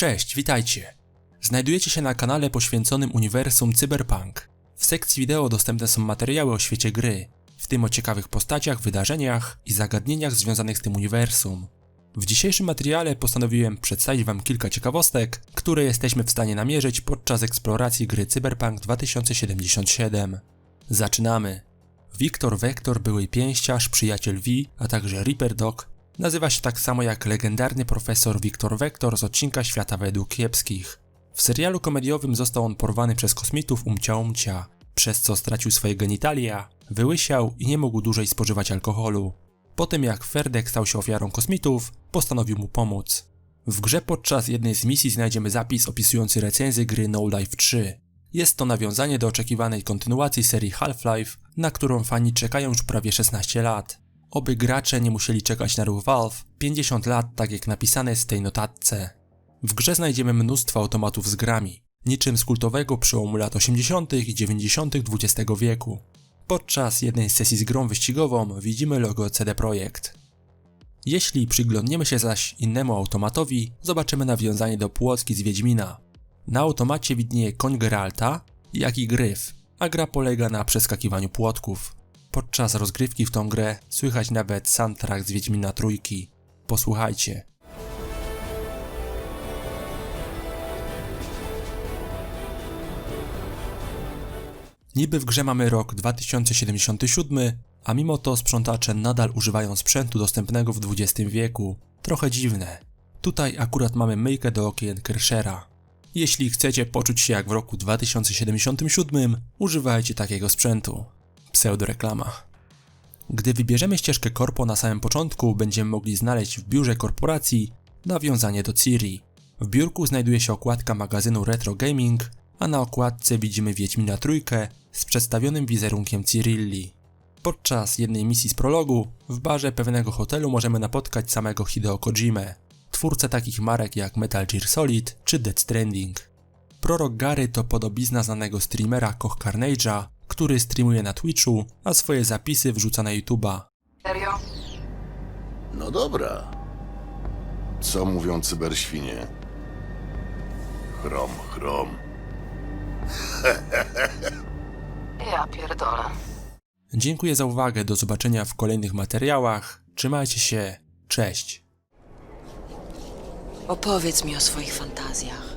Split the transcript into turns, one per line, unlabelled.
Cześć, witajcie. Znajdujecie się na kanale poświęconym uniwersum Cyberpunk. W sekcji wideo dostępne są materiały o świecie gry, w tym o ciekawych postaciach, wydarzeniach i zagadnieniach związanych z tym uniwersum. W dzisiejszym materiale postanowiłem przedstawić Wam kilka ciekawostek, które jesteśmy w stanie namierzyć podczas eksploracji gry Cyberpunk 2077. Zaczynamy. Wiktor Vektor, były pięściarz, przyjaciel V, a także Reaper Dog, nazywa się tak samo jak legendarny profesor Wiktor Vektor z odcinka Świata według kiepskich. W serialu komediowym został on porwany przez kosmitów umcia umcia, przez co stracił swoje genitalia, wyłysiał i nie mógł dłużej spożywać alkoholu. Po tym jak Ferdek stał się ofiarą kosmitów, postanowił mu pomóc. W grze podczas jednej z misji znajdziemy zapis opisujący recenzję gry No Life 3. Jest to nawiązanie do oczekiwanej kontynuacji serii Half-Life, na którą fani czekają już prawie 16 lat. Oby gracze nie musieli czekać na ruch Valve 50 lat, tak jak napisane jest w tej notatce. W grze znajdziemy mnóstwo automatów z grami, niczym z kultowego przełomu lat 80. i 90. XX wieku. Podczas jednej sesji z grą wyścigową widzimy logo CD Projekt. Jeśli przyglądniemy się zaś innemu automatowi, zobaczymy nawiązanie do płotki z Wiedźmina. Na automacie widnieje koń Geralta, jak i gryf, a gra polega na przeskakiwaniu płotków. Podczas rozgrywki w tą grę słychać nawet soundtrack z Wiedźmina Trójki. Posłuchajcie. Niby w grze mamy rok 2077, a mimo to sprzątacze nadal używają sprzętu dostępnego w XX wieku. Trochę dziwne. Tutaj akurat mamy myjkę do okien Kershera. Jeśli chcecie poczuć się jak w roku 2077, używajcie takiego sprzętu. Pseudoreklama. Gdy wybierzemy ścieżkę korpo na samym początku, będziemy mogli znaleźć w biurze korporacji nawiązanie do Ciri. W biurku znajduje się okładka magazynu Retro Gaming, a na okładce widzimy Wiedźmina Trójkę z przedstawionym wizerunkiem Cirilli. Podczas jednej misji z prologu w barze pewnego hotelu możemy napotkać samego Hideo Kojimę, twórcę takich marek jak Metal Gear Solid czy Dead Stranding. Prorok Gary to podobizna znanego streamera Koch Carnage'a, który streamuje na Twitchu, a swoje zapisy wrzuca na YouTube'a.
Serio?
No dobra. Co mówią cyberświnie? Chrom, chrom.
Ja pierdolę.
Dziękuję za uwagę, do zobaczenia w kolejnych materiałach. Trzymajcie się, cześć.
Opowiedz mi o swoich fantazjach.